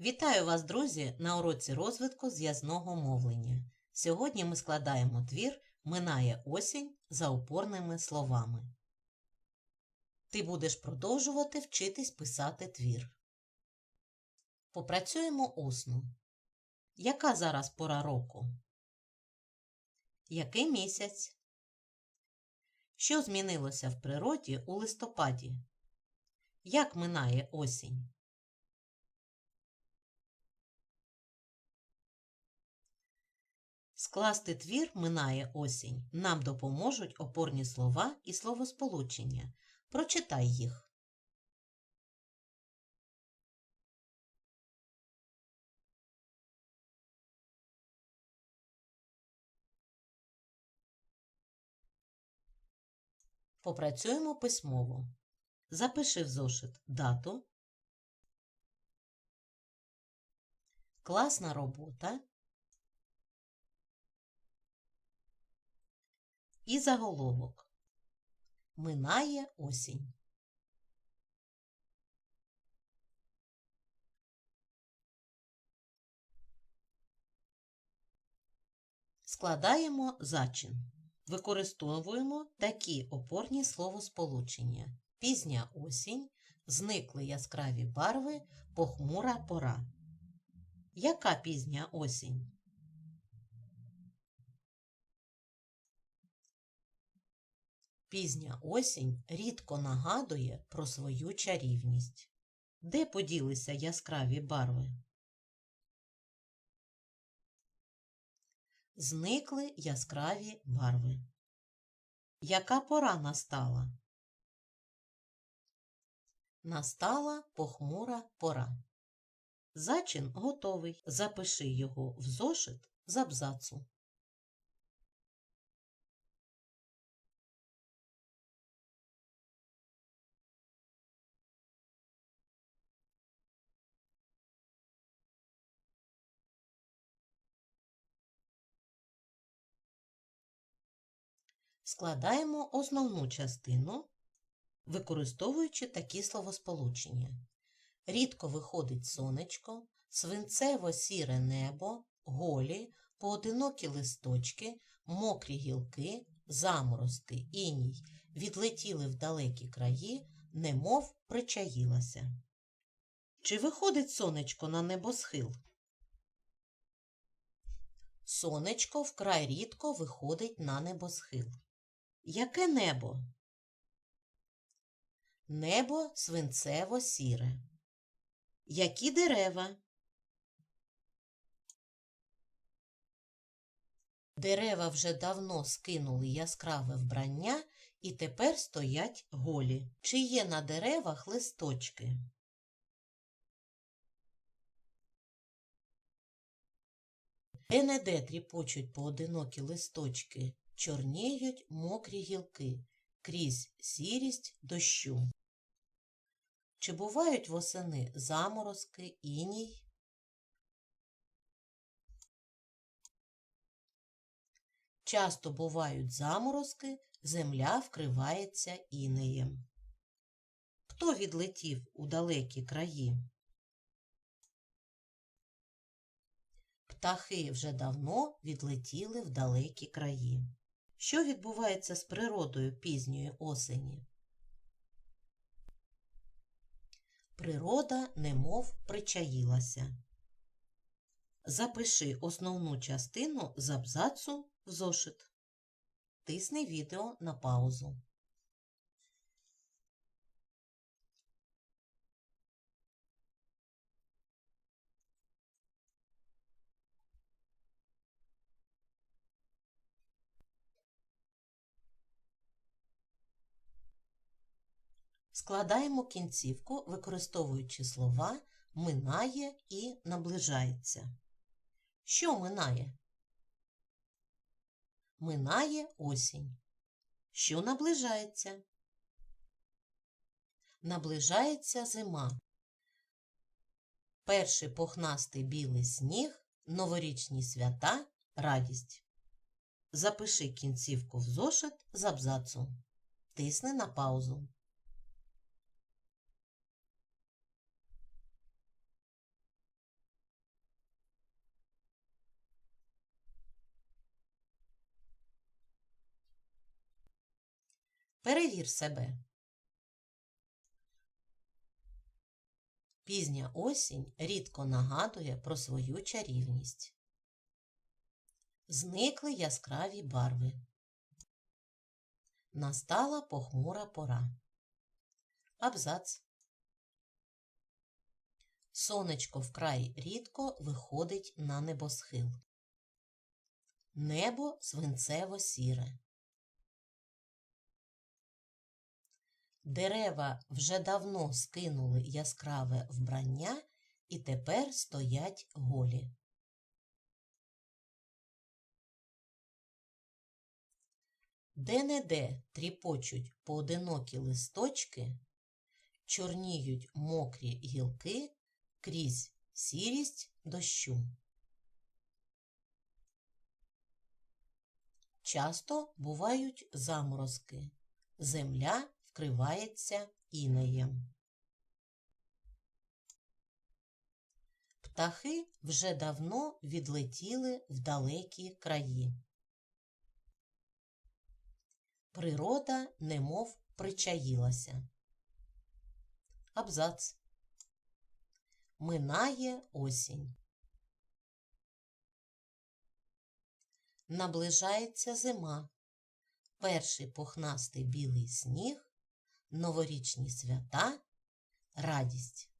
Вітаю вас, друзі, на уроці розвитку зв'язного мовлення. Сьогодні ми складаємо твір Минає осінь за опорними словами. Ти будеш продовжувати вчитись писати твір. Попрацюємо усно. Яка зараз пора року? Який місяць? Що змінилося в природі у листопаді? Як минає осінь? Скласти твір минає осінь. Нам допоможуть опорні слова і словосполучення. Прочитай їх. Попрацюємо письмово. Запиши в зошит дату. Класна робота. І заголовок. Минає осінь. Складаємо зачин. Використовуємо такі опорні словосполучення. Пізня осінь, зникли яскраві барви, похмура пора. Яка пізня осінь? Пізня осінь рідко нагадує про свою чарівність. Де поділися яскраві барви? Зникли яскраві барви. Яка пора настала? Настала похмура пора. Зачин готовий. Запиши його в зошит з абзацу. Складаємо основну частину, використовуючи такі словосполучення. Рідко виходить сонечко, свинцево-сіре небо, голі, поодинокі листочки, мокрі гілки, заморозки, іній відлетіли в далекі краї, немов причаїлася. Чи виходить сонечко на небосхил? Сонечко вкрай рідко виходить на небосхил. Яке небо? Небо свинцево сіре. Які дерева? Дерева вже давно скинули яскраве вбрання і тепер стоять голі. Чи є на деревах листочки? Де-не-де тріпочуть поодинокі листочки, чорніють мокрі гілки крізь сірість дощу. Чи бувають восени заморозки, іній? Часто бувають заморозки, земля вкривається інеєм. Хто відлетів у далекі краї? Птахи вже давно відлетіли в далекі краї. Що відбувається з природою пізньої осені? Природа немов причаїлася. Запиши основну частину з абзацу в зошит. Тисни відео на паузу. Складаємо кінцівку, використовуючи слова минає і наближається. Що минає? Минає осінь. Що наближається? Наближається зима. Перший похнастий білий сніг, новорічні свята, радість. Запиши кінцівку в зошит з абзацу. Тисни на паузу. Перевір себе. Пізня осінь рідко нагадує про свою чарівність. Зникли яскраві барви. Настала похмура пора. Абзац. Сонечко вкрай рідко виходить на небосхил. Небо свинцево сіре. Дерева вже давно скинули яскраве вбрання і тепер стоять голі. Де-не-де тріпочуть поодинокі листочки, чорніють мокрі гілки крізь сірість дощу. Часто бувають заморозки. Земля вкривається інеєм. Птахи вже давно відлетіли в далекі краї. Природа немов причаїлася. Абзац. Минає осінь. Наближається зима. Перший пухнастий білий сніг, новорічні свята, радість.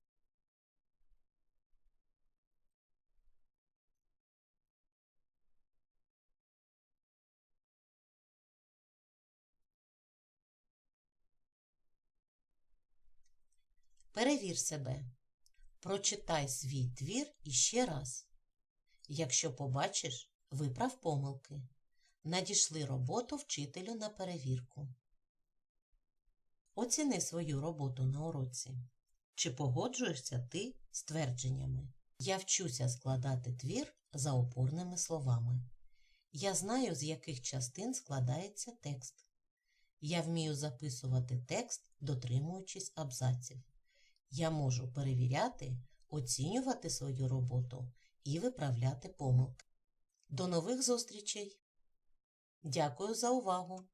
Перевір себе. Прочитай свій твір іще раз. Якщо побачиш, виправ помилки. Надішли роботу вчителю на перевірку. Оціни свою роботу на уроці. Чи погоджуєшся ти з твердженнями? Я вчуся складати твір за опорними словами. Я знаю, з яких частин складається текст. Я вмію записувати текст, дотримуючись абзаців. Я можу перевіряти, оцінювати свою роботу і виправляти помилки. До нових зустрічей! Дякую за увагу!